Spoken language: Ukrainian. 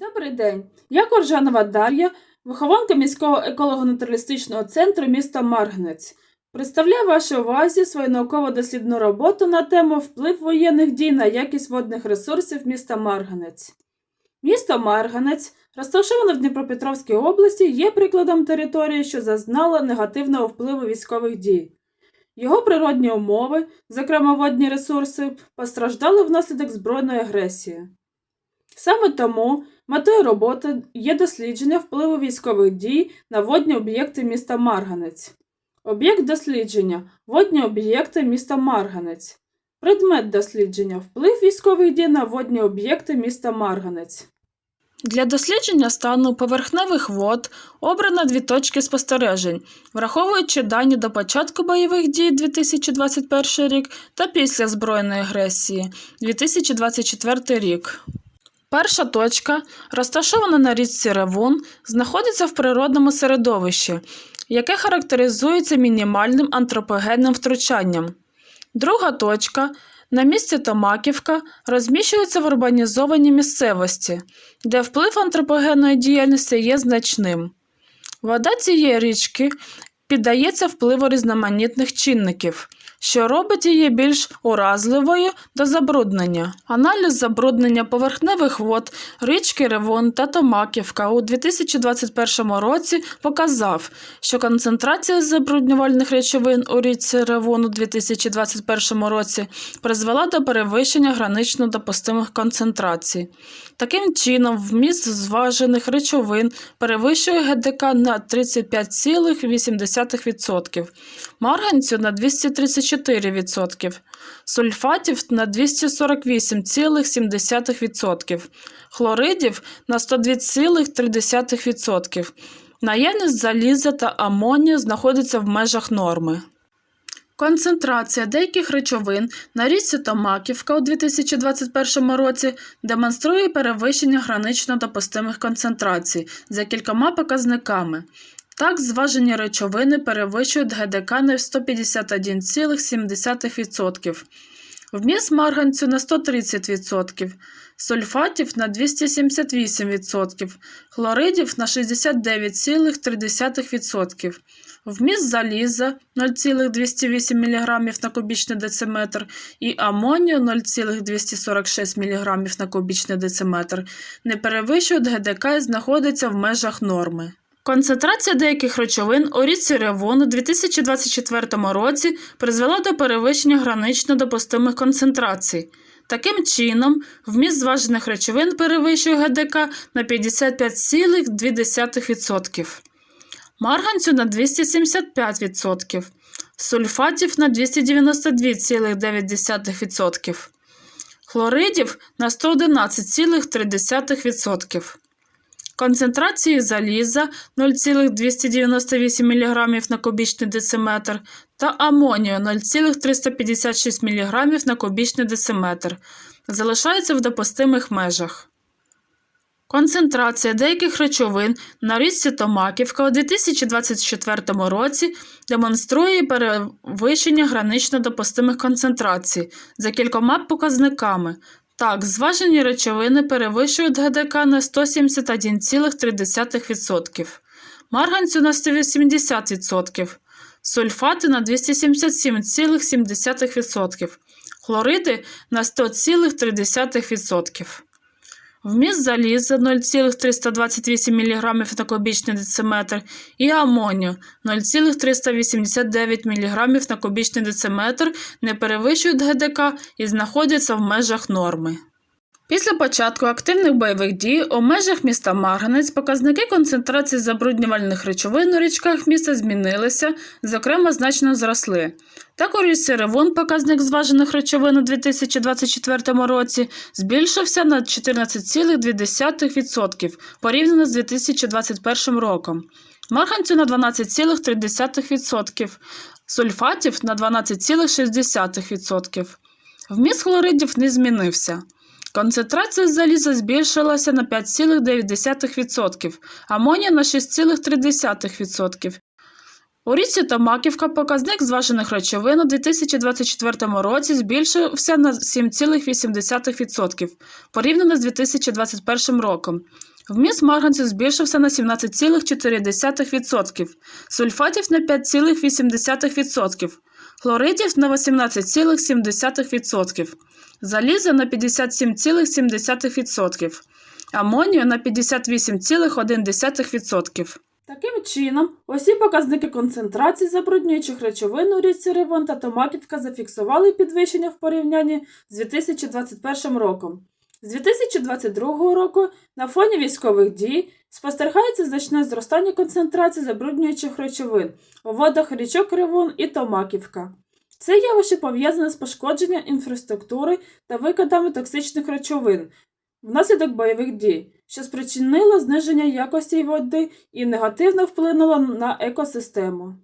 Добрий день. Я Коржанова Дар'я, вихованка міського еколого-натуралістичного центру міста Марганець. Представляю вашій увазі свою науково-дослідну роботу на тему вплив воєнних дій на якість водних ресурсів міста Марганець. Місто Марганець, розташоване в Дніпропетровській області, є прикладом території, що зазнала негативного впливу військових дій. Його природні умови, зокрема водні ресурси, постраждали внаслідок збройної агресії. Саме тому метою роботи є дослідження впливу військових дій на водні об'єкти міста Марганець. Об'єкт дослідження водні об'єкти міста Марганець. Предмет дослідження вплив військових дій на водні об'єкти міста Марганець. Для дослідження стану поверхневих вод обрано дві точки спостережень, враховуючи дані до початку бойових дій 2021 рік та після збройної агресії 2024 рік. Перша точка, розташована на річці Ревун, знаходиться в природному середовищі, яке характеризується мінімальним антропогенним втручанням. Друга точка на місці Томаківка розміщується в урбанізованій місцевості, де вплив антропогенної діяльності є значним. Вода цієї річки піддається впливу різноманітних чинників, що робить її більш уразливою до забруднення. Аналіз забруднення поверхневих вод річки Ревон та Томаківка у 2021 році показав, що концентрація забруднювальних речовин у річці Ревон у 2021 році призвела до перевищення гранично допустимих концентрацій. Таким чином, вміст зважених речовин перевищує ГДК на 35,8%, марганцю на 234%, сульфатів на 248,7%, хлоридів на 102,3%. Наявність заліза та амонію знаходиться в межах норми. Концентрація деяких речовин на річці Томаківка у 2021 році демонструє перевищення гранично допустимих концентрацій за кількома показниками. Так, зважені речовини перевищують ГДК на 151,7%, вміст марганцю на 130%, сульфатів на 278%, хлоридів на 69,3%, вміст заліза 0,208 мг на кубічний дециметр і амонію 0,246 мг на кубічний дециметр. Не перевищують ГДК і знаходяться в межах норми. Концентрація деяких речовин у річці Ревон у 2024 році призвела до перевищення гранично допустимих концентрацій. Таким чином, вміст зважених речовин перевищує ГДК на 55,2%, марганцю на 275%, сульфатів на 292,9%, хлоридів на 111,3%. Концентрації заліза 0,298 мг на кубічний дециметр та амонію 0,356 мг на кубічний дециметр залишаються в допустимих межах. Концентрація деяких речовин на річці Томаківка у 2024 році демонструє перевищення гранично допустимих концентрацій за кількома показниками. Так, зважені речовини перевищують ГДК на 171,3%, марганцю на 180%, сульфати на 277,7%, хлориди на 100,3%. Вміст заліза 0,328 мг на кубічний дециметр і амонію 0,389 мг на кубічний дециметр не перевищують ГДК і знаходяться в межах норми. Після початку активних бойових дій у межах міста Марганець показники концентрації забруднювальних речовин у річках міста змінилися, зокрема, значно зросли. Так у річці Ревун показник зважених речовин у 2024 році збільшився на 14,2% порівняно з 2021 роком, марганцю на 12,3%, сульфатів на 12,6%. Вміст хлоридів не змінився. Концентрація заліза збільшилася на 5,9%, амонія на 6,3%. У річці Томаківка показник зважених речовин у 2024 році збільшився на 7,8% порівняно з 2021 роком. Вміст марганцю збільшився на 17,4%, сульфатів на 5,8%, хлоридів на 18,7%, заліза на 57,7%, амонію на 58,1%. Таким чином, усі показники концентрації забруднюючих речовин у річці Ревон та Томаківка зафіксували підвищення в порівнянні з 2021 роком. З 2022 року на фоні військових дій спостерігається значне зростання концентрації забруднюючих речовин у водах річок Ревун і Томаківка. Це явище пов'язане з пошкодженням інфраструктури та викидами токсичних речовин внаслідок бойових дій, що спричинило зниження якості води і негативно вплинуло на екосистему.